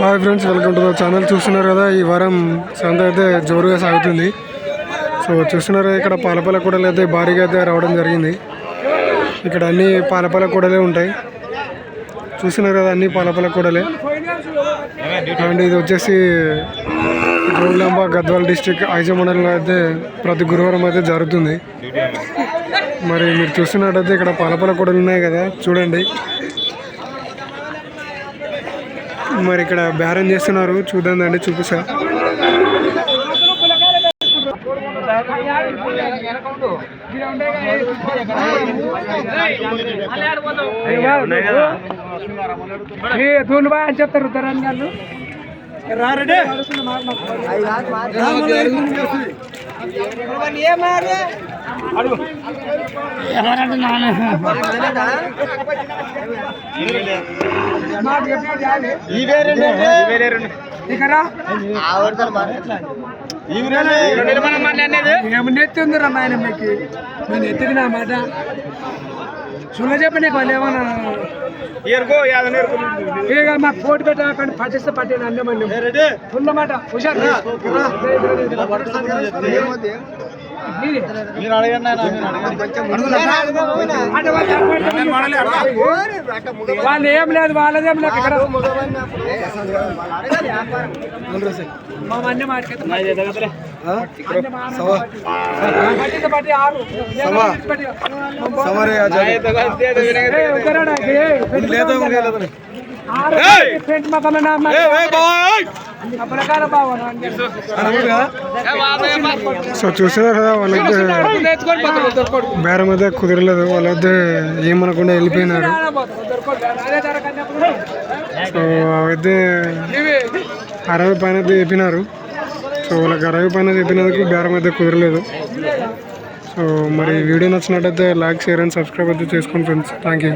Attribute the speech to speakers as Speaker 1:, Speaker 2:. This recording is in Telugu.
Speaker 1: Hi friends welcome to the channel చూస్తున్నారు కదా ఈ వారం సంత అయితే జోరుగా సాగుతుంది. సో చూస్తున్నారు ఇక్కడ పాలపాల కూడలు అయితే భారీగా అయితే రావడం జరిగింది. ఇక్కడ అన్ని పాలపాల కూడలే ఉంటాయి. చూస్తున్నారు కదా అన్ని పాలపాల కూడలే అండ్ ఇది వచ్చేసి గోల్లాంబ గద్వాల డిస్టిక్ ఐజ మండలంలో అయితే ప్రతి గురువారం అయితే జరుగుతుంది. మరి మీరు చూస్తున్నట్టయితే ఇక్కడ పాలపాల కూడలు ఉన్నాయి కదా చూడండి. మరి ఇక్కడ బేరం చేస్తున్నారు. చూద్దాం అండి చూపిస్తా.
Speaker 2: అని చెప్తారు ఉత్తరాన్ని గారు. ఏమన్నా ఎత్తి నాయన మీకు నేను ఎత్తికి నా మాట చూడ చెప్పి నీకు వాళ్ళు ఏమన్నా ఇక మాకు పోటీ పెట్టాకండి పట్టిస్తే పట్టిన అన్నమాట మంది హుషారు మీరే. అంటే వాళ్ళు ఏం లేదు వాళ్ళదేం లేదు ఇక్కడ మా అన్నీ మాటకి పట్టిస్తే
Speaker 1: సో చూసారు కదా వాళ్ళైతే బేరం అయితే కుదరలేదు వాళ్ళైతే ఏమనకుండా వెళ్ళిపోయినారు. సో అవైతే అరవై పైన అయితే చెప్పినారు. సో వాళ్ళకి అరవై పైన చెప్పినందుకు బేరం అయితే కుదరలేదు. సో మరి వీడియో నచ్చినట్టయితే లైక్ షేర్ అండ్ సబ్స్క్రైబ్ అయితే చేసుకోండి ఫ్రెండ్స్. Thank you